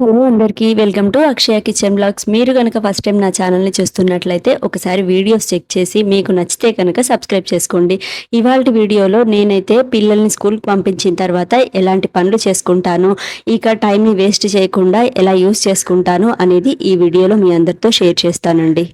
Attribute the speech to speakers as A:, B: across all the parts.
A: Hello అందరికీ welcome to Akshaya kitchen blogs. మీరు కనుక ఫస్ట్ టైం నా ఛానల్ని చూస్తున్నట్లయితే ఒకసారి వీడియోస్ చెక్ చేసి మీకు నచ్చితే కనుక సబ్స్క్రైబ్ చేసుకోండి. ఇవాళ వీడియోలో నేనైతే పిల్లల్ని స్కూల్కి పంపించిన తర్వాత ఎలాంటి పనులు చేసుకుంటాను ఇక టైంని వేస్ట్ చేయకుండా ఎలా యూస్ చేసుకుంటాను అనేది ఈ వీడియోలో మీ అందరితో షేర్ చేస్తానండి.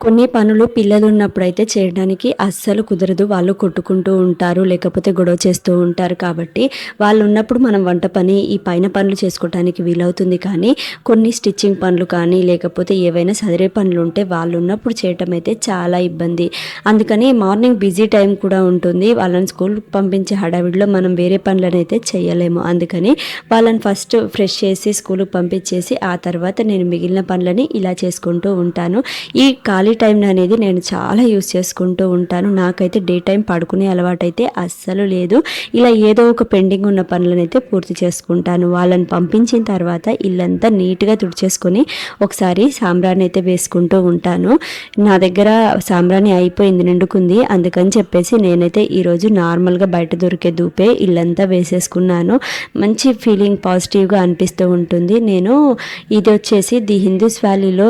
A: కొన్ని పనులు పిల్లలు ఉన్నప్పుడైతే చేయడానికి అస్సలు కుదరదు. వాళ్ళు కొట్టుకుంటూ ఉంటారు లేకపోతే గొడవ చేస్తూ ఉంటారు కాబట్టి వాళ్ళు ఉన్నప్పుడు మనం వంట పని ఈ పైన పనులు చేసుకోవడానికి వీలవుతుంది కానీ కొన్ని స్టిచ్చింగ్ పనులు కానీ లేకపోతే ఏవైనా సదిరే పనులు ఉంటే వాళ్ళు ఉన్నప్పుడు చేయటం అయితే చాలా ఇబ్బంది. అందుకని మార్నింగ్ బిజీ టైం కూడా ఉంటుంది. వాళ్ళని స్కూల్కి పంపించే హడావిడిలో మనం వేరే పనులను అయితే చేయలేము. అందుకని వాళ్ళని ఫస్ట్ ఫ్రెష్ చేసి స్కూల్కి పంపించేసి ఆ తర్వాత నేను మిగిలిన పనులని ఇలా చేసుకుంటూ ఉంటాను. ఈ ఖాళీ టైం అనేది నేను చాలా యూస్ చేసుకుంటూ ఉంటాను. నాకైతే డే టైం పడుకునే అలవాటు అయితే అస్సలు లేదు. ఇలా ఏదో ఒక పెండింగ్ ఉన్న పనులను అయితే పూర్తి చేసుకుంటాను. వాళ్ళని పంపించిన తర్వాత ఇల్లంతా నీట్గా తుడిచేసుకొని ఒకసారి సాంబ్రాన్ని అయితే వేసుకుంటూ ఉంటాను. నా దగ్గర సాంబ్రాణి అయిపోయింది నిండుకుంది. అందుకని చెప్పేసి నేనైతే ఈరోజు నార్మల్గా బయట దొరికే దూపే ఇల్లంతా వేసేసుకున్నాను. మంచి ఫీలింగ్ పాజిటివ్గా అనిపిస్తూ ఉంటుంది. నేను ఇది వచ్చేసి ది హిందూస్ వ్యాలీలో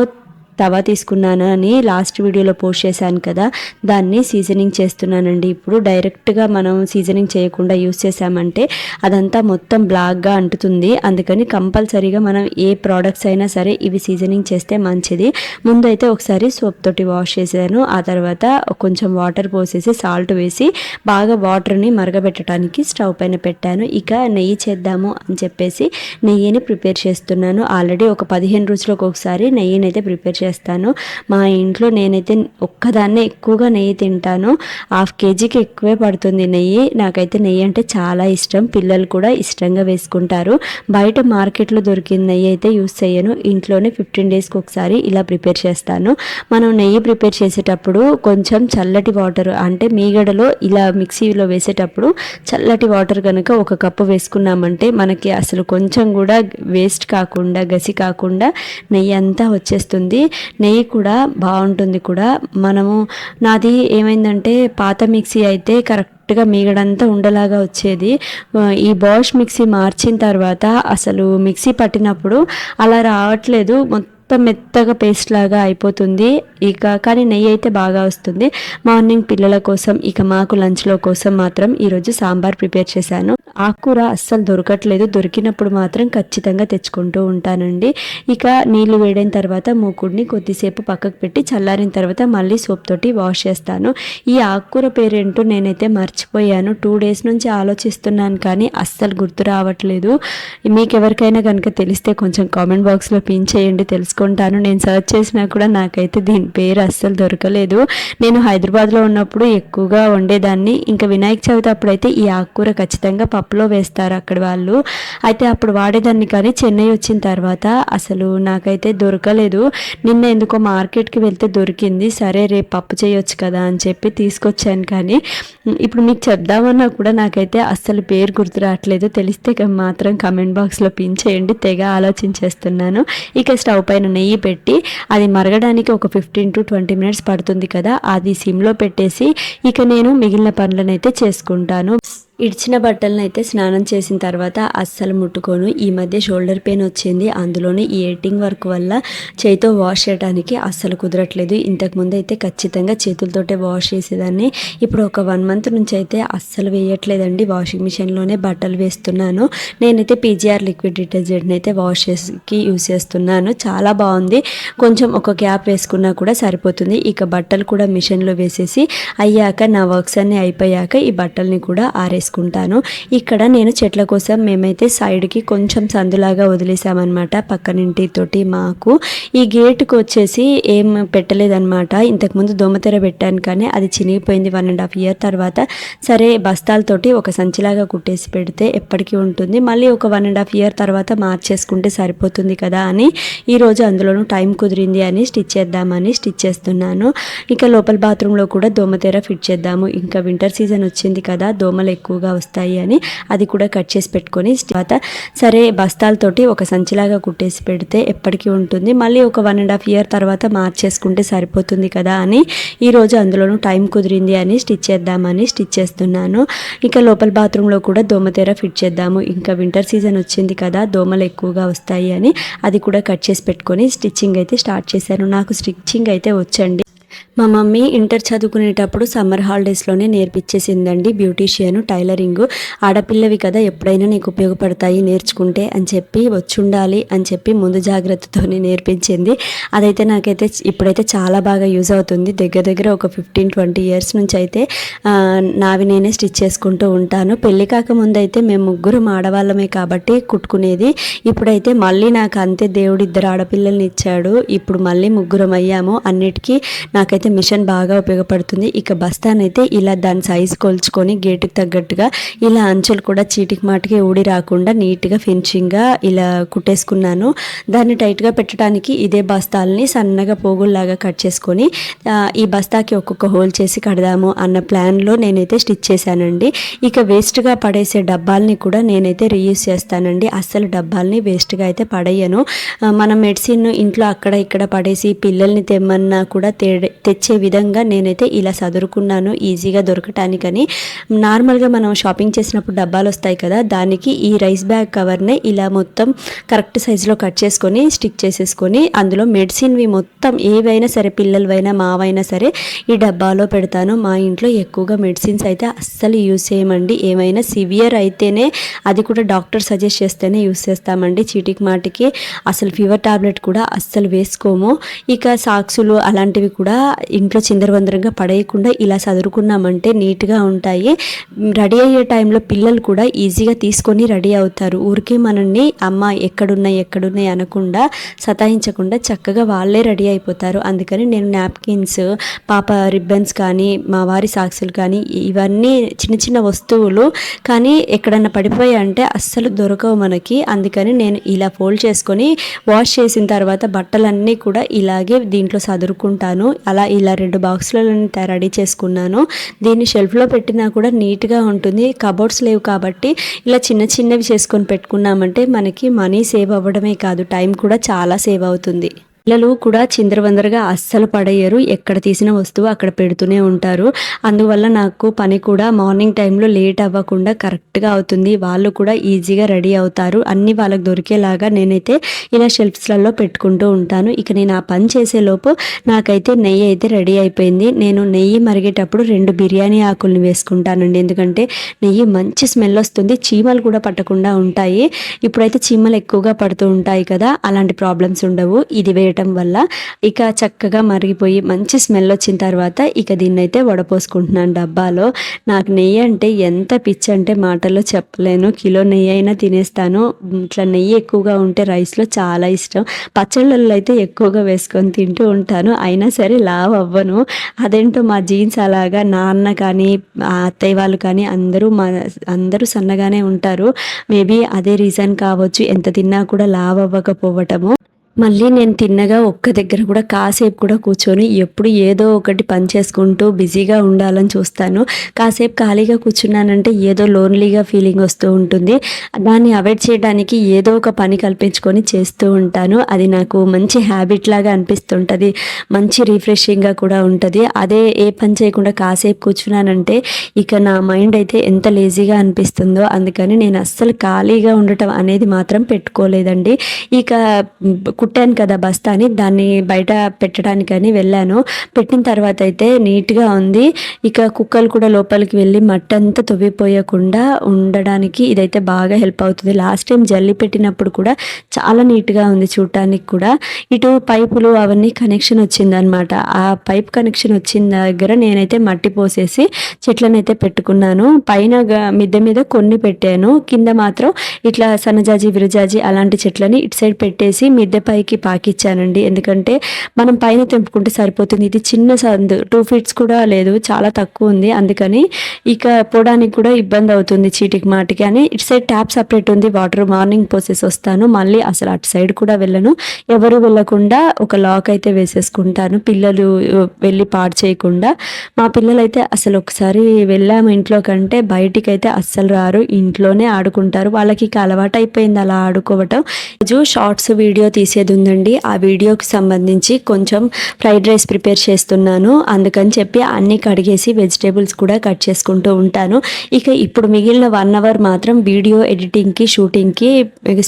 A: తవా తీసుకున్నాను అని లాస్ట్ వీడియోలో పోస్ట్ చేశాను కదా దాన్ని సీజనింగ్ చేస్తున్నానండి. ఇప్పుడు డైరెక్ట్గా మనం సీజనింగ్ చేయకుండా యూస్ చేసామంటే అదంతా మొత్తం బ్లాక్గా అంటుతుంది. అందుకని కంపల్సరీగా మనం ఏ ప్రోడక్ట్స్ అయినా సరే ఇవి సీజనింగ్ చేస్తే మంచిది. ముందైతే ఒకసారి సోప్ తోటి వాష్ చేశాను. ఆ తర్వాత కొంచెం వాటర్ పోసేసి సాల్ట్ వేసి బాగా వాటర్ని మరగబెట్టడానికి స్టవ్ పైన పెట్టాను. ఇక నెయ్యి చేద్దాము అని చెప్పేసి నెయ్యిని ప్రిపేర్ చేస్తున్నాను. ఆల్రెడీ ఒక పదిహేను రోజులకు ఒకసారి నెయ్యిని అయితే ప్రిపేర్ చేస్తాను మా ఇంట్లో నేనైతే ఒక్కదాన్నే ఎక్కువగా నెయ్యి తింటాను. హాఫ్ కేజీకి ఎక్కువే పడుతుంది నెయ్యి. నాకైతే నెయ్యి అంటే చాలా ఇష్టం. పిల్లలు కూడా ఇష్టంగా వేసుకుంటారు. బయట మార్కెట్లో దొరికిన నెయ్యి అయితే యూస్ చేయను. ఇంట్లోనే ఫిఫ్టీన్ డేస్కి ఒకసారి ఇలా ప్రిపేర్ చేస్తాను. మనం నెయ్యి ప్రిపేర్ చేసేటప్పుడు కొంచెం చల్లటి వాటర్ అంటే మీగడలో ఇలా మిక్సీలో వేసేటప్పుడు చల్లటి వాటర్ కనుక ఒక కప్పు వేసుకున్నామంటే మనకి అసలు కొంచెం కూడా వేస్ట్ కాకుండా గసి కాకుండా నెయ్యి అంతా వచ్చేస్తుంది. నెయ్యి కూడా బాగుంటుంది కూడా. మనము నాది ఏమైందంటే పాత మిక్సీ అయితే కరెక్ట్ కరెక్ట్గా మీగడంతా ఉండలాగా వచ్చేది. ఈ బాష్ మిక్సీ మార్చిన తర్వాత అసలు మిక్సీ పట్టినప్పుడు అలా రావట్లేదు. మొత్తం మెత్తగా పేస్ట్ లాగా అయిపోతుంది. ఇక కానీ నెయ్యి అయితే బాగా వస్తుంది. మార్నింగ్ పిల్లల కోసం ఇక మాకు లంచ్లో కోసం మాత్రం ఈరోజు సాంబార్ ప్రిపేర్ చేశాను. ఆకుకూర అస్సలు దొరకట్లేదు. దొరికినప్పుడు మాత్రం ఖచ్చితంగా తెచ్చుకుంటూ ఉంటానండి. ఇక నీళ్ళు వేడైన తర్వాత మూకుడిని కొద్దిసేపు పక్కకు పెట్టి చల్లారిన తర్వాత మళ్ళీ సోప్ తోటి వాష్ చేస్తాను. ఈ ఆకుకూర పేరేంటో నేనైతే మర్చిపోయాను. టూ డేస్ నుంచి ఆలోచిస్తున్నాను కానీ అస్సలు గుర్తు రావట్లేదు. మీకు ఎవరికైనా కనుక తెలిస్తే కొంచెం కామెంట్ బాక్స్లో పిన్ చేయండి తెలుసుకుంటాను నేను సర్చ్ చేసినా కూడా నాకైతే దీని పేరు అస్సలు దొరకలేదు. నేను హైదరాబాద్లో ఉన్నప్పుడు ఎక్కువగా వండేదాన్ని. ఇంకా వినాయక చవితి అప్పుడైతే ఈ ఆకుకూర ఖచ్చితంగా పప్పులో వేస్తారు అక్కడ వాళ్ళు. అయితే అప్పుడు వాడేదాన్ని కానీ చెన్నై వచ్చిన తర్వాత అసలు నాకైతే దొరకలేదు. నిన్న ఎందుకో మార్కెట్కి వెళ్తే దొరికింది. సరే రేపు పప్పు చేయొచ్చు కదా అని చెప్పి తీసుకొచ్చాను కానీ ఇప్పుడు మీకు చెప్దామన్నా కూడా నాకైతే అస్సలు పేరు గుర్తు రావట్లేదు. తెలిస్తే మాత్రం కమెంట్ బాక్స్లో పిన్ చేయండి. తెగ ఆలోచించేస్తున్నాను. ఇక స్టవ్ పైన నెయ్యి పెట్టి అది మరగడానికి ఒక ఫిఫ్టీన్ టు ట్వంటీ మినిట్స్ పడుతుంది కదా అది సిమ్లో పెట్టేసి ఇక నేను మిగిలిన పనులను అయితే చేసుకుంటాను. ఇడిచిన బట్టలను అయితే స్నానం చేసిన తర్వాత అస్సలు ముట్టుకోను. ఈ మధ్య షోల్డర్ పెయిన్ వచ్చింది. అందులోనే ఈ ఎడిటింగ్ వర్క్ వల్ల చేతితో వాష్ చేయడానికి అస్సలు కుదరట్లేదు. ఇంతకుముందు అయితే ఖచ్చితంగా చేతులతోటే వాష్ చేసేదాన్ని. ఇప్పుడు ఒక వన్ మంత్ నుంచి అయితే అస్సలు వేయట్లేదండి. వాషింగ్ మిషన్లోనే బట్టలు వేస్తున్నాను. నేనైతే పీజీఆర్ లిక్విడ్ డిటర్జెంట్ని అయితే వాష్ చేసి యూస్ చేస్తున్నాను. చాలా బాగుంది. కొంచెం ఒక క్యాప్ వేసుకున్నా కూడా సరిపోతుంది. ఇక బట్టలు కూడా మిషన్లో వేసేసి అయ్యాక నా వర్క్స్ అన్నీ అయిపోయాక ఈ బట్టల్ని కూడా ఆరేసి చేసుకుంటాను. ఇక్కడ నేను చెట్ల కోసం మేమైతే సైడ్కి కొంచెం సందులాగా వదిలేసామన్నమాట పక్కనింటితోటి మాకు. ఈ గేట్కి వచ్చేసి ఏం పెట్టలేదన్నమాట. ఇంతకుముందు దోమతెర పెట్టాను కానీ అది చినిగిపోయింది వన్ అండ్ హాఫ్ ఇయర్ తర్వాత. సరే బస్తాలతోటి ఒక సంచిలాగా కుట్టేసి పెడితే ఎప్పటికీ ఉంటుంది. మళ్ళీ ఒక వన్ అండ్ హాఫ్ ఇయర్ తర్వాత మార్చేసుకుంటే సరిపోతుంది కదా అని ఈరోజు అందులోనూ టైం కుదిరింది అని స్టిచ్ చేద్దామని స్టిచ్ చేస్తున్నాను. ఇక లోపల బాత్రూంలో కూడా దోమతెర ఫిట్ చేద్దాము. ఇంకా వింటర్ సీజన్ వచ్చింది కదా దోమలు ఎక్కువ ఎక్కువగా వస్తాయి అని అది కూడా కట్ చేసి పెట్టుకొని తర్వాత సరే బస్తాలతోటి ఒక సంచిలాగా కుట్టేసి పెడితే ఎప్పటికీ ఉంటుంది. మళ్ళీ ఒక వన్ అండ్ హాఫ్ ఇయర్ తర్వాత మార్చేసుకుంటే సరిపోతుంది కదా అని ఈరోజు అందులోనూ టైం కుదిరింది అని స్టిచ్ చేద్దామని స్టిచ్ చేస్తున్నాను. ఇంకా లోపల బాత్రూంలో కూడా దోమతెర ఫిట్ చేద్దాము. ఇంకా వింటర్ సీజన్ వచ్చింది కదా దోమలు ఎక్కువగా వస్తాయి అని అది కూడా కట్ చేసి పెట్టుకొని స్టిచ్చింగ్ అయితే స్టార్ట్ చేశాను. నాకు స్టిచ్చింగ్ అయితే వచ్చండి. మా మమ్మీ ఇంటర్ చదువుకునేటప్పుడు సమ్మర్ హాలిడేస్లోనే నేర్పించేసిందండి బ్యూటీషియన్ టైలరింగ్. ఆడపిల్లవి కదా ఎప్పుడైనా నీకు ఉపయోగపడతాయి నేర్చుకుంటే అని చెప్పి వచ్చుండాలి అని చెప్పి ముందు జాగ్రత్తతోనే నేర్పించింది. అదైతే నాకైతే ఇప్పుడైతే చాలా బాగా యూజ్ అవుతుంది. దగ్గర దగ్గర ఒక ఫిఫ్టీన్ ట్వంటీ ఇయర్స్ నుంచి అయితే నావి నేనే స్టిచ్ చేసుకుంటూ ఉంటాను. పెళ్ళి కాకముందు అయితే మేము ముగ్గురం ఆడవాళ్ళమే కాబట్టి కుట్టుకునేది. ఇప్పుడైతే మళ్ళీ నాకు అంతే దేవుడు ఇద్దరు ఆడపిల్లల్ని ఇచ్చాడు. ఇప్పుడు మళ్ళీ ముగ్గురం అయ్యాము. అన్నిటికీ నాకు నాకైతే మిషన్ బాగా ఉపయోగపడుతుంది. ఇక బస్తానైతే ఇలా దాని సైజు కొలుచుకొని గేటుకి తగ్గట్టుగా ఇలా అంచులు కూడా చీటికి మాటికి ఊడి రాకుండా నీట్గా ఫినిషింగ్గా ఇలా కుట్టేసుకున్నాను. దాన్ని టైట్గా పెట్టడానికి ఇదే బస్తాలని సన్నగా పోగుల్లాగా కట్ చేసుకొని ఈ బస్తాకి ఒక్కొక్క హోల్ చేసి కడదాము అన్న ప్లాన్లో నేనైతే స్టిచ్ చేశానండి. ఇక వేస్ట్గా పడేసే డబ్బాల్ని కూడా నేనైతే రీయూస్ చేస్తానండి. అస్సలు డబ్బాల్ని వేస్ట్గా అయితే పడేయను. మన మెడిసిన్ ఇంట్లో అక్కడ ఇక్కడ పడేసి పిల్లల్ని తెమ్మన్నా కూడా తేడే తెచ్చే విధంగా నేనైతే ఇలా సదురుకున్నాను ఈజీగా దొరకటానికని. నార్మల్గా మనం షాపింగ్ చేసినప్పుడు డబ్బాలు వస్తాయి కదా దానికి ఈ రైస్ బ్యాగ్ కవర్నే ఇలా మొత్తం కరెక్ట్ సైజులో కట్ చేసుకొని స్టిక్ చేసేసుకొని అందులో మెడిసిన్వి మొత్తం ఏవైనా సరే పిల్లలవైనా మావైనా సరే ఈ డబ్బాలో పెడతాను. మా ఇంట్లో ఎక్కువగా మెడిసిన్స్ అయితే అస్సలు యూజ్ చేయమండి. ఏమైనా సివియర్ అయితేనే అది కూడా డాక్టర్ సజెస్ట్ చేస్తేనే యూస్ చేస్తామండి. చీటికి మాటికి అసలు ఫీవర్ టాబ్లెట్ కూడా అస్సలు వేసుకోము. ఇక సాక్సులు అలాంటివి కూడా ఇంట్లో చిందరవందరగా పడేయకుండా ఇలా చదువుకున్నామంటే నీట్గా ఉంటాయి. రెడీ అయ్యే టైంలో పిల్లలు కూడా ఈజీగా తీసుకొని రెడీ అవుతారు. ఊరికే మనల్ని అమ్మ ఎక్కడున్నాయి ఎక్కడున్నాయి అనకుండా సతాయించకుండా చక్కగా వాళ్ళే రెడీ అయిపోతారు. అందుకని నేను నాప్కిన్స్ పాప రిబ్బన్స్ కానీ మా వారి సాక్సులు కానీ ఇవన్నీ చిన్న చిన్న వస్తువులు. కానీ ఎక్కడన్నా పడిపోయాయి అంటే అస్సలు దొరకవు మనకి. అందుకని నేను ఇలా ఫోల్డ్ చేసుకొని వాష్ చేసిన తర్వాత బట్టలన్నీ కూడా ఇలాగే దీంట్లో సదురుకుంటాను. అలా ఇలా రెండు బాక్సులలో రెడీ చేసుకున్నాను. దీన్ని షెల్ఫ్లో పెట్టినా కూడా నీట్గా ఉంటుంది. కబోర్డ్స్ లేవు కాబట్టి ఇలా చిన్న చిన్నవి చేసుకొని పెట్టుకున్నామంటే మనకి మనీ సేవ్ అవ్వడమే కాదు. టైం కూడా చాలా సేవ్ అవుతుంది. పిల్లలు కూడా చిందరవందరగా అస్సలు పడేయరు. ఎక్కడ తీసిన వస్తువు అక్కడ పెడుతూనే ఉంటారు. అందువల్ల నాకు పని కూడా మార్నింగ్ టైంలో లేట్ అవ్వకుండా కరెక్ట్గా అవుతుంది. వాళ్ళు కూడా ఈజీగా రెడీ అవుతారు. అన్ని వాళ్ళకి దొరికేలాగా నేనైతే ఇలా షెల్ఫ్స్లలో పెట్టుకుంటూ ఉంటాను. ఇక నేను ఆ పని చేసేలోపు నాకైతే నెయ్యి అయితే రెడీ అయిపోయింది. నేను నెయ్యి మరిగేటప్పుడు రెండు బిర్యానీ ఆకుల్ని వేసుకుంటానండి. ఎందుకంటే నెయ్యి మంచి స్మెల్ వస్తుంది. చీమలు కూడా పట్టకుండా ఉంటాయి. ఇప్పుడైతే చీమలు ఎక్కువగా పడుతూ ఉంటాయి కదా అలాంటి ప్రాబ్లమ్స్ ఉండవు. ఇది వేయటం వల్ల ఇక చక్కగా మరిగిపోయి మంచి స్మెల్ వచ్చిన తర్వాత ఇక దీన్ని అయితే వడపోసుకుంటున్నాను డబ్బాలో. నాకు నెయ్యి అంటే ఎంత పిచ్చి అంటే మాటల్లో చెప్పలేను. కిలో నెయ్యి అయినా తినేస్తాను. ఇట్లా నెయ్యి ఎక్కువగా ఉంటే రైస్లో చాలా ఇష్టం. పచ్చళ్ళల్లో అయితే ఎక్కువగా వేసుకొని తింటూ ఉంటాను. అయినా సరే లావ్ అవ్వను. అదేంటో మా జీన్స్ అలాగా నాన్న కానీ అత్తయ్య వాళ్ళు కానీ అందరూ మా అందరూ సన్నగానే ఉంటారు. మేబీ అదే రీజన్ కావచ్చు. ఎంత తిన్నా కూడా లావ్ అవ్వకపోవటము. మళ్ళీ నేను తిన్నగా ఒక్క దగ్గర కూడా కాసేపు కూడా కూర్చొని ఎప్పుడు ఏదో ఒకటి పని చేసుకుంటూ బిజీగా ఉండాలని చూస్తాను. కాసేపు ఖాళీగా కూర్చున్నానంటే ఏదో లోన్లీగా ఫీలింగ్ వస్తూ ఉంటుంది. దాన్ని అవాయిడ్ చేయడానికి ఏదో ఒక పని కల్పించుకొని చేస్తూ ఉంటాను. అది నాకు మంచి హ్యాబిట్ లాగా అనిపిస్తుంటుంది. మంచి రిఫ్రెషింగ్గా కూడా ఉంటుంది. అదే ఏ పని చేయకుండా కాసేపు కూర్చున్నానంటే ఇక నా మైండ్ అయితే ఎంత లేజీగా అనిపిస్తుందో అందుకని నేను అస్సలు ఖాళీగా ఉండటం అనేది మాత్రం పెట్టుకోలేదండి. ఇక కుట్టాను కదా బస్తాని దాన్ని బయట పెట్టడానికని వెళ్ళాను. పెట్టిన తర్వాత అయితే నీట్గా ఉంది. ఇక కుక్కలు కూడా లోపలికి వెళ్ళి మట్టి అంతా తొవ్విపోయకుండా ఉండడానికి ఇదైతే బాగా హెల్ప్ అవుతుంది. లాస్ట్ టైం జల్లి పెట్టినప్పుడు కూడా చాలా నీట్గా ఉంది చూడటానికి కూడా. ఇటు పైపులు అవన్నీ కనెక్షన్ వచ్చిందనమాట. ఆ పైప్ కనెక్షన్ వచ్చిన దగ్గర నేనైతే మట్టి పోసేసి చెట్లను అయితే పెట్టుకున్నాను. పైన గ- మిద్దె మీద కొన్ని పెట్టాను. కింద మాత్రం ఇట్లా సన్నజాజి విరజాజి అలాంటి చెట్లని ఇటు సైడ్ పెట్టేసి మిద్దె పైకి పాకిచ్చానండి. ఎందుకంటే మనం పైన తెంపుకుంటే సరిపోతుంది. ఇది చిన్న సందు. టూ ఫీట్స్ కూడా లేదు. చాలా తక్కువ ఉంది. అందుకని ఇక పోవడానికి కూడా ఇబ్బంది అవుతుంది చీటికి మాటికి అని. ఇటు సైడ్ ట్యాప్ సపరేట్ ఉంది. వాటర్ మార్నింగ్ పోసేసి వస్తాను. మళ్ళీ అసలు అటు సైడ్ కూడా వెళ్ళను. ఎవరు వెళ్ళకుండా ఒక లాక్ అయితే వేసేసుకుంటాను. పిల్లలు వెళ్ళి పాడు చేయకుండా. మా పిల్లలైతే అసలు ఒకసారి వెళ్ళాము ఇంట్లో కంటే బయటికి అయితే అస్సలు రారు. ఇంట్లోనే ఆడుకుంటారు. వాళ్ళకి ఇక అలవాటు అయిపోయింది అలా ఆడుకోవటం. రోజు షార్ట్స్ వీడియో చేసేది ఉందండి. ఆ వీడియోకి సంబంధించి కొంచెం ఫ్రైడ్ రైస్ ప్రిపేర్ చేస్తున్నాను. అందుకని చెప్పి అన్ని కడిగేసి వెజిటేబుల్స్ కూడా కట్ చేసుకుంటూ ఉంటాను. ఇక ఇప్పుడు మిగిలిన వన్ అవర్ మాత్రం వీడియో ఎడిటింగ్కి షూటింగ్కి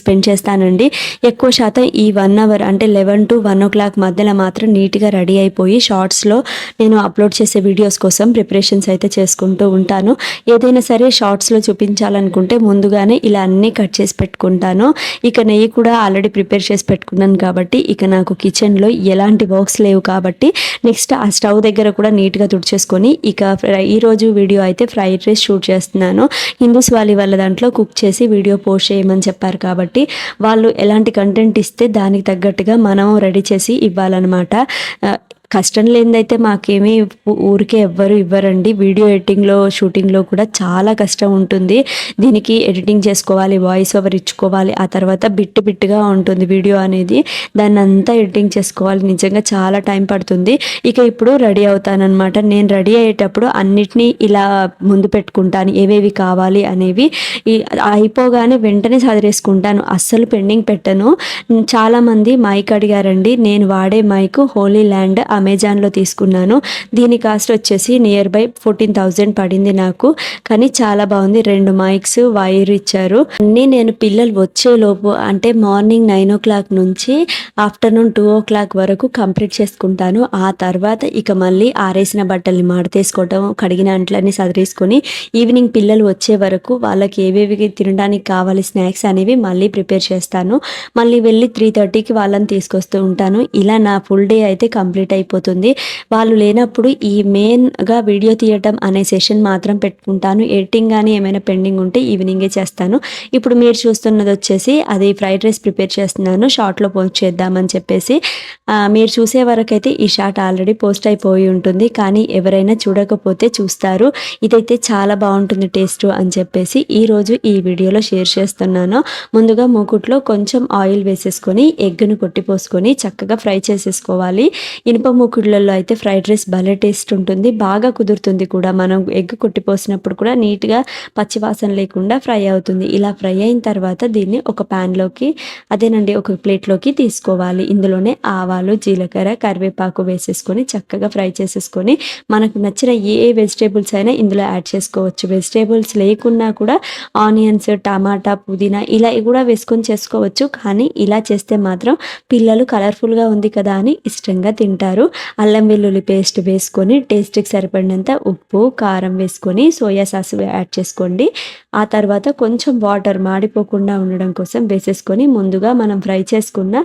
A: స్పెండ్ చేస్తానండి. ఎక్కువ శాతం ఈ వన్ అవర్ అంటే eleven to one o'clock మధ్యలో మాత్రం నీట్గా రెడీ అయిపోయి షార్ట్స్లో నేను అప్లోడ్ చేసే వీడియోస్ కోసం ప్రిపరేషన్స్ అయితే చేసుకుంటూ ఉంటాను. ఏదైనా సరే షార్ట్స్లో చూపించాలనుకుంటే ముందుగానే ఇలా అన్నీ కట్ చేసి పెట్టుకుంటాను. ఇక నెయ్యి కూడా ఆల్రెడీ ప్రిపేర్ చేసి పెట్టుకున్నాను. కాబట్టి ఇక నాకు కిచెన్లో ఎలాంటి వర్క్స్ లేవు కాబట్టి నెక్స్ట్ ఆ స్టవ్ దగ్గర కూడా నీట్గా తుడిచేసుకొని ఇక ఈరోజు వీడియో అయితే ఫ్రైడ్ రైస్ షూట్ చేస్తున్నాను. హిందూస్ వాళ్ళ వాళ్ళ దాంట్లో కుక్ చేసి వీడియో పోస్ట్ చేయమని చెప్పారు కాబట్టి వాళ్ళు ఎలాంటి కంటెంట్ ఇస్తే దానికి తగ్గట్టుగా మనం రెడీ చేసి ఇవ్వాలన్నమాట. కష్టం లేనిదైతే మాకేమీ ఊరికే ఎవ్వరు ఇవ్వరండి. వీడియో ఎడిటింగ్లో షూటింగ్లో కూడా చాలా కష్టం ఉంటుంది. దీనికి ఎడిటింగ్ చేసుకోవాలి వాయిస్ ఓవర్ ఇచ్చుకోవాలి ఆ తర్వాత బిట్ బిట్గా ఉంటుంది వీడియో అనేది. దాన్ని అంతా ఎడిటింగ్ చేసుకోవాలి. నిజంగా చాలా టైం పడుతుంది. ఇక ఇప్పుడు రెడీ అవుతానమాట నేను రెడీ అయ్యేటప్పుడు అన్నిటినీ ఇలా ముందు పెట్టుకుంటాను. ఏవేవి కావాలి అనేవి. అయిపోగానే వెంటనే చదివేసుకుంటాను. అస్సలు పెండింగ్ పెట్టను. చాలామంది మైక్ అడిగారండి. నేను వాడే మైక్ హోలీ ల్యాండ్ అమెజాన్లో తీసుకున్నాను. దీని కాస్ట్ వచ్చేసి నియర్ బై ఫోర్టీన్ థౌజండ్ పడింది నాకు. కానీ చాలా బాగుంది. రెండు మైక్స్ వైర్ ఇచ్చారు. అన్నీ నేను పిల్లలు వచ్చేలోపు అంటే మార్నింగ్ నైన్ ఓ క్లాక్ నుంచి ఆఫ్టర్నూన్ టూ ఓ క్లాక్ వరకు కంప్లీట్ చేసుకుంటాను. ఆ తర్వాత ఇక మళ్ళీ ఆరేసిన బట్టల్ని మడతేసుకోవటం కడిగిన అంట్లన్నీ సదిరేసుకొని ఈవినింగ్ పిల్లలు వచ్చే వరకు వాళ్ళకి ఏవేవి తినడానికి కావాలి స్నాక్స్ అనేవి మళ్ళీ ప్రిపేర్ చేస్తాను. మళ్ళీ వెళ్ళి త్రీ థర్టీకి వాళ్ళని తీసుకొస్తూ ఉంటాను. ఇలా నా ఫుల్ డే అయితే కంప్లీట్ అయిపోతుంది. వాళ్ళు లేనప్పుడు ఈ మెయిన్గా వీడియో తీయటం అనే సెషన్ మాత్రం పెట్టుకుంటాను. ఎడిటింగ్ కానీ ఏమైనా పెండింగ్ ఉంటే ఈవినింగే చేస్తాను. ఇప్పుడు మీరు చూస్తున్నది వచ్చేసి అది ఫ్రైడ్ రైస్ ప్రిపేర్ చేస్తున్నాను. షార్ట్లో పోస్ట్ చేద్దామని చెప్పేసి మీరు చూసే వరకైతే ఈ షార్ట్ ఆల్రెడీ పోస్ట్ అయిపోయి ఉంటుంది. కానీ ఎవరైనా చూడకపోతే చూస్తారు. ఇదైతే చాలా బాగుంటుంది టేస్ట్ అని చెప్పేసి ఈరోజు ఈ వీడియోలో షేర్ చేస్తున్నాను. ముందుగా మూకుట్లో కొంచెం ఆయిల్ వేసేసుకొని ఎగ్గును కొట్టిపోసుకొని చక్కగా ఫ్రై చేసేసుకోవాలి. ఇనుప మూకుడులలో అయితే ఫ్రైడ్ రైస్ భలే టేస్ట్ ఉంటుంది. బాగా కుదురుతుంది కూడా. మనం ఎగ్ కొట్టిపోసినప్పుడు కూడా నీట్గా పచ్చివాసన లేకుండా ఫ్రై అవుతుంది. ఇలా ఫ్రై అయిన తర్వాత దీన్ని ఒక ప్యాన్లోకి అదేనండి ఒక ప్లేట్లోకి తీసుకోవాలి. ఇందులోనే ఆవాలు జీలకర్ర కరివేపాకు వేసేసుకొని చక్కగా ఫ్రై చేసేసుకొని మనకు నచ్చిన ఏ వెజిటేబుల్స్ అయినా ఇందులో యాడ్ చేసుకోవచ్చు. వెజిటేబుల్స్ లేకున్నా కూడా ఆనియన్స్ టమాటా పుదీనా ఇలా కూడా వేసుకొని చేసుకోవచ్చు. కానీ ఇలా చేస్తే మాత్రం పిల్లలు కలర్ఫుల్గా ఉంది కదా అని ఇష్టంగా తింటారు. అల్లం వెల్లుల్లి పేస్ట్ వేసుకొని టేస్ట్కి సరిపడినంత ఉప్పు కారం వేసుకొని సోయా సాస్ యాడ్ చేసుకోండి. ఆ తర్వాత కొంచెం వాటర్ మాడిపోకుండా ఉండడం కోసం వేసేసుకొని ముందుగా మనం ఫ్రై చేసుకున్న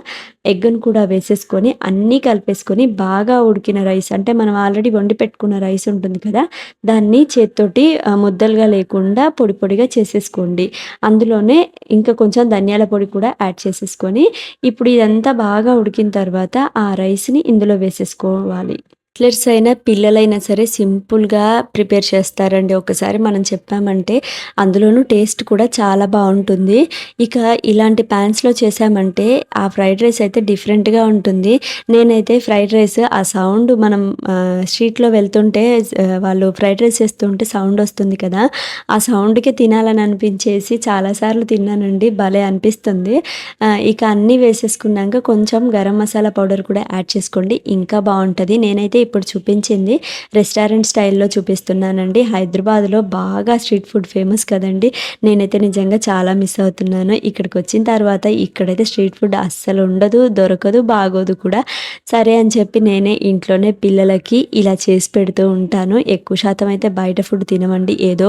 A: ఎగ్ను కూడా వేసేసుకొని అన్నీ కలిపేసుకొని బాగా ఉడికిన రైస్ అంటే మనం ఆల్రెడీ వండి పెట్టుకున్న రైస్ ఉంటుంది కదా దాన్ని చేత్తోటి ముద్దలుగా లేకుండా పొడి పొడిగా చేసేసుకోండి. అందులోనే ఇంకా కొంచెం ధనియాల పొడి కూడా యాడ్ చేసేసుకొని ఇప్పుడు ఇదంతా బాగా ఉడికిన తర్వాత ఆ రైస్ని ఇందులో చేసుకోవాలి. బ్యాచిలర్స్ అయినా పిల్లలైనా సరే సింపుల్గా ప్రిపేర్ చేస్తారండి. ఒకసారి మనం చెప్పామంటే అందులోనూ టేస్ట్ కూడా చాలా బాగుంటుంది. ఇక ఇలాంటి ప్యాన్స్లో చేసామంటే ఆ ఫ్రైడ్ రైస్ అయితే డిఫరెంట్గా ఉంటుంది. నేనైతే ఫ్రైడ్ రైస్ ఆ సౌండ్ మనం స్ట్రీట్లో వెళ్తుంటే వాళ్ళు ఫ్రైడ్ రైస్ చేస్తుంటే సౌండ్ వస్తుంది కదా. ఆ సౌండ్కి తినాలని అనిపించేసి చాలాసార్లు తిన్నానండి. భలే అనిపిస్తుంది. ఇక అన్నీ వేసేసుకున్నాక కొంచెం గరం మసాలా పౌడర్ కూడా యాడ్ చేసుకోండి. ఇంకా బాగుంటుంది. నేనైతే ఇప్పుడు చూపించింది. రెస్టారెంట్ స్టైల్లో చూపిస్తున్నానండి. హైదరాబాద్లో బాగా స్ట్రీట్ ఫుడ్ ఫేమస్ కదండి. నేనైతే నిజంగా చాలా మిస్ అవుతున్నాను. ఇక్కడికి వచ్చిన తర్వాత ఇక్కడైతే స్ట్రీట్ ఫుడ్ అస్సలు ఉండదు దొరకదు బాగోదు కూడా. సరే అని చెప్పి నేనే ఇంట్లోనే పిల్లలకి ఇలా చేసి పెడుతూ ఉంటాను. ఎక్కువ శాతం అయితే బయట ఫుడ్ తినమండి. ఏదో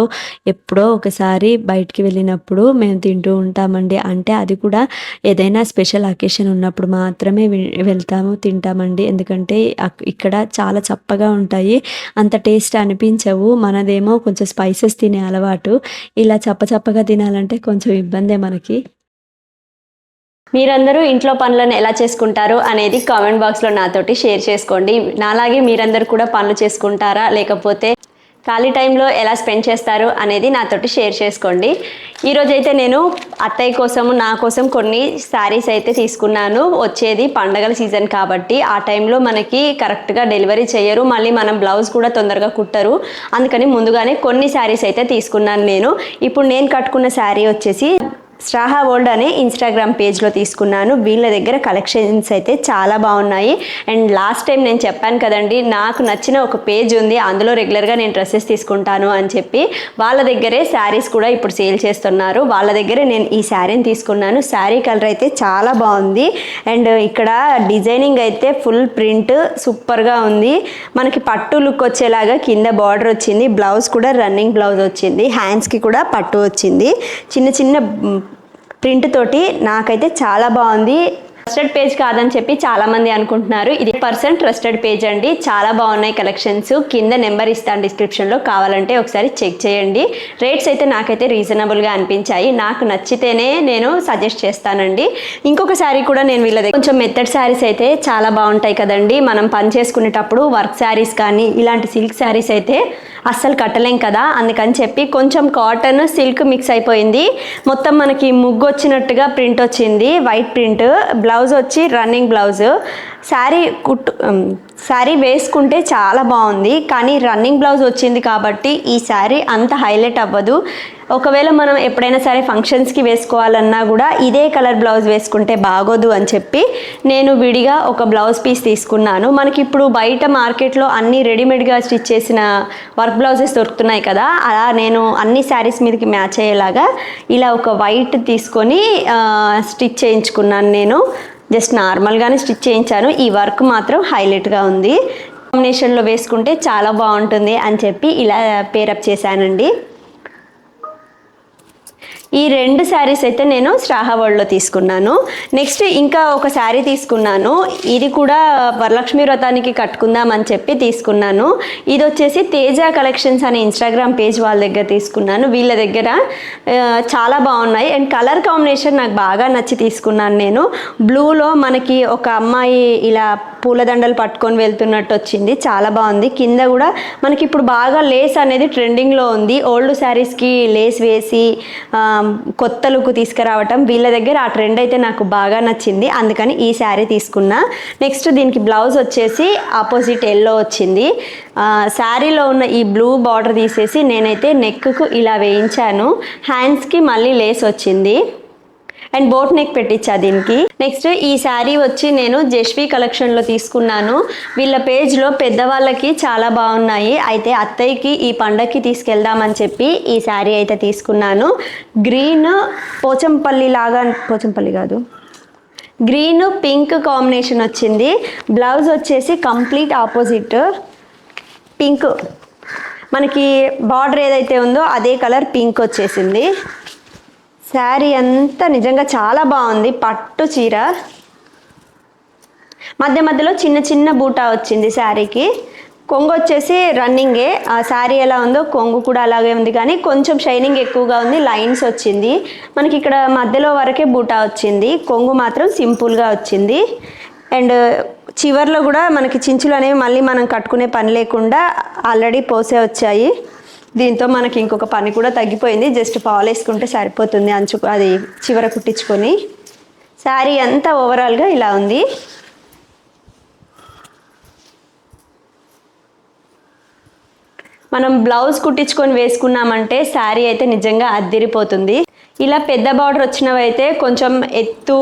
A: ఎప్పుడో ఒకసారి బయటికి వెళ్ళినప్పుడు మేము తింటూ ఉంటామండి. అంటే అది కూడా ఏదైనా స్పెషల్ అకేషన్ ఉన్నప్పుడు మాత్రమే వెళ్తాము తింటామండి. ఎందుకంటే ఇక్కడ చాలా చప్పగా ఉంటాయి. అంత టేస్ట్ అనిపించవు. మనదేమో కొంచెం స్పైసెస్ తినే అలవాటు. ఇలా చప్ప చప్పగా తినాలంటే కొంచెం ఇబ్బందే మనకి. మీరందరూ ఇంట్లో పనులను ఎలా చేసుకుంటారు అనేది కామెంట్ బాక్స్లో నాతోటి షేర్ చేసుకోండి. నాలాగే మీరందరూ కూడా పనులు చేసుకుంటారా? లేకపోతే ఖాళీ టైంలో ఎలా స్పెండ్ చేస్తారు అనేది నాతోటి షేర్ చేసుకోండి. ఈరోజు అయితే నేను అత్తయ్య కోసము నా కోసం కొన్ని శారీస్ అయితే తీసుకున్నాను. వచ్చేది పండగల సీజన్ కాబట్టి ఆ టైంలో మనకి కరెక్ట్గా డెలివరీ చేయరు మళ్ళీ మనం బ్లౌజ్ కూడా తొందరగా కుట్టరు. అందుకని ముందుగానే కొన్ని శారీస్ అయితే తీసుకున్నాను నేను. ఇప్పుడు నేను కట్టుకున్న శారీ వచ్చేసి స్ట్రాహా వరల్డ్ అనే ఇన్స్టాగ్రామ్ పేజ్లో తీసుకున్నాను. వీళ్ళ దగ్గర కలెక్షన్స్ అయితే చాలా బాగున్నాయి. అండ్ లాస్ట్ టైం నేను చెప్పాను కదండి నాకు నచ్చిన ఒక పేజ్ ఉంది. అందులో రెగ్యులర్గా నేను డ్రెస్సెస్ తీసుకుంటాను అని చెప్పి వాళ్ళ దగ్గరే శారీస్ కూడా ఇప్పుడు సేల్ చేస్తున్నారు. వాళ్ళ దగ్గరే నేను ఈ శారీని తీసుకున్నాను. శారీ కలర్ అయితే చాలా బాగుంది. అండ్ ఇక్కడ డిజైనింగ్ అయితే ఫుల్ ప్రింట్ సూపర్గా ఉంది. మనకి పట్టు లుక్ వచ్చేలాగా కింద బార్డర్ వచ్చింది. బ్లౌజ్ కూడా రన్నింగ్ బ్లౌజ్ వచ్చింది. హ్యాండ్స్కి కూడా పట్టు వచ్చింది. చిన్న చిన్న ప్రింట్ తోటి నాకైతే చాలా బాగుంది. ట్రస్టెడ్ పేజ్ కాదని చెప్పి చాలా మంది అనుకుంటున్నారు. ఇది పర్సెంట్ ట్రస్టెడ్ పేజ్ అండి. చాలా బాగున్నాయి కలెక్షన్స్. కింద నెంబర్ ఇస్తాను డిస్క్రిప్షన్లో. కావాలంటే ఒకసారి చెక్ చేయండి. రేట్స్ అయితే నాకైతే రీజనబుల్గా అనిపించాయి. నాకు నచ్చితేనే నేను సజెస్ట్ చేస్తానండి. ఇంకొక శారీ కూడా నేను వీళ్ళ దగ్గర కొంచెం మెత్తడ్ శారీస్ అయితే చాలా బాగుంటాయి కదండి. మనం పని చేసుకునేటప్పుడు వర్క్ శారీస్ కానీ ఇలాంటి సిల్క్ శారీస్ అయితే అస్సలు కట్టలేం కదా? అందుకని చెప్పి కొంచెం కాటన్ సిల్క్ మిక్స్ అయిపోయింది. మొత్తం మనకి ముగ్గు వచ్చినట్టుగా ప్రింట్ వచ్చింది. వైట్ ప్రింట్ బ్లౌజ్ వచ్చి రన్నింగ్ బ్లౌజ్ శారీ కుట్టు శారీ వేసుకుంటే చాలా బాగుంది. కానీ రన్నింగ్ బ్లౌజ్ వచ్చింది కాబట్టి ఈ శారీ అంత హైలైట్ అవ్వదు. ఒకవేళ మనం ఎప్పుడైనా సరే ఫంక్షన్స్కి వేసుకోవాలన్నా కూడా ఇదే కలర్ బ్లౌజ్ వేసుకుంటే బాగోదు అని చెప్పి నేను విడిగా ఒక బ్లౌజ్ పీస్ తీసుకున్నాను. మనకి ఇప్పుడు బయట మార్కెట్లో అన్ని రెడీమేడ్గా స్టిచ్ చేసిన వర్క్ బ్లౌజెస్ దొరుకుతున్నాయి కదా అలా నేను అన్ని శారీస్ మీదకి మ్యాచ్ అయ్యేలాగా ఇలా ఒక వైట్ తీసుకొని స్టిచ్ చేయించుకున్నాను నేను. జస్ట్ నార్మల్గానే స్టిచ్ చేయించాను. ఈ వర్క్ మాత్రం హైలైట్గా ఉంది. కాంబినేషన్లో వేసుకుంటే చాలా బాగుంటుంది అని చెప్పి ఇలా పేరప్ చేశానండి. ఈ రెండు శారీస్ అయితే నేను శ్రాహ వరల్డ్లో తీసుకున్నాను. నెక్స్ట్ ఇంకా ఒక శారీ తీసుకున్నాను. ఇది కూడా వరలక్ష్మి వ్రతానికి కట్టుకుందాం అని చెప్పి తీసుకున్నాను. ఇది వచ్చేసి తేజ కలెక్షన్స్ అనే ఇన్స్టాగ్రామ్ పేజ్ వాళ్ళ దగ్గర తీసుకున్నాను. వీళ్ళ దగ్గర చాలా బాగున్నాయి. అండ్ కలర్ కాంబినేషన్ నాకు బాగా నచ్చి తీసుకున్నాను నేను. బ్లూలో మనకి ఒక అమ్మాయి ఇలా పూలదండలు పట్టుకొని వెళ్తున్నట్టు వచ్చింది. చాలా బాగుంది. కింద కూడా మనకి ఇప్పుడు బాగా లేస్ అనేది ట్రెండింగ్లో ఉంది. ఓల్డ్ శారీస్కి లేస్ వేసి కొత్త లుక్ తీసుకురావటం వీళ్ళ దగ్గర ఆ ట్రెండ్ అయితే నాకు బాగా నచ్చింది. అందుకని ఈ శారీ తీసుకున్నా. నెక్స్ట్ దీనికి బ్లౌజ్ వచ్చేసి ఆపోజిట్ ఎల్లో వచ్చింది. శారీలో ఉన్న ఈ బ్లూ బార్డర్ తీసేసి నేనైతే నెక్కు ఇలా వేయించాను. హ్యాండ్స్కి మళ్ళీ లేస్ వచ్చింది. అండ్ బోట్ నెక్ పెట్టించా దీనికి. నెక్స్ట్ ఈ శారీ వచ్చి నేను జెష్వి కలెక్షన్లో తీసుకున్నాను. వీళ్ళ పేజ్లో పెద్దవాళ్ళకి చాలా బాగున్నాయి. అయితే అత్తయ్యకి ఈ పండగకి తీసుకెళ్దామని చెప్పి ఈ శారీ అయితే తీసుకున్నాను. గ్రీన్ పోచంపల్లి లాగా పోచంపల్లి కాదు. గ్రీన్ పింక్ కాంబినేషన్ వచ్చింది. బ్లౌజ్ వచ్చేసి కంప్లీట్ ఆపోజిట్ పింక్ మనకి బార్డర్ ఏదైతే ఉందో అదే కలర్ పింక్ వచ్చేసింది. శారీ అంతా నిజంగా చాలా బాగుంది. పట్టు చీర. మధ్య మధ్యలో చిన్న చిన్న బూటా వచ్చింది శారీకి. కొంగు వచ్చేసి రన్నింగే. ఆ శారీ ఎలా ఉందో కొంగు కూడా అలాగే ఉంది కానీ కొంచెం షైనింగ్ ఎక్కువగా ఉంది. లైన్స్ వచ్చింది. మనకి ఇక్కడ మధ్యలో వరకే బూటా వచ్చింది. కొంగు మాత్రం సింపుల్గా వచ్చింది. అండ్ చివర్లో కూడా మనకి చించులు అనేవి మళ్ళీ మనం కట్టుకునే పని లేకుండా ఆల్రెడీ పోసే వచ్చాయి. దీంతో మనకి ఇంకొక పని కూడా తగ్గిపోయింది. జస్ట్ పాలు వేసుకుంటే సరిపోతుంది అంచు అది చివర కుట్టించుకొని. శారీ అంతా ఓవరాల్గా ఇలా ఉంది. మనం బ్లౌజ్ కుట్టించుకొని వేసుకున్నామంటే శారీ అయితే నిజంగా అద్దిరిపోతుంది. ఇలా పెద్ద బార్డర్ వచ్చినవైతే కొంచెం ఎత్తు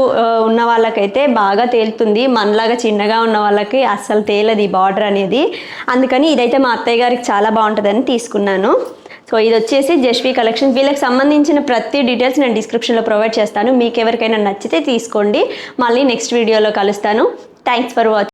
A: ఉన్న వాళ్ళకైతే బాగా తేలుతుంది. మనలాగా చిన్నగా ఉన్న వాళ్ళకి అస్సలు తేలదు ఈ బార్డర్ అనేది. అందుకని ఇదైతే మా అత్తయ్య గారికి చాలా బాగుంటుందని తీసుకున్నాను. సో ఇది వచ్చేసి జస్వి కలెక్షన్. వీళ్ళకి సంబంధించిన ప్రతి డీటెయిల్స్ నేను డిస్క్రిప్షన్లో ప్రొవైడ్ చేస్తాను. మీకు ఎవరికైనా నచ్చితే తీసుకోండి. మళ్ళీ నెక్స్ట్ వీడియోలో కలుస్తాను. Thanks for watching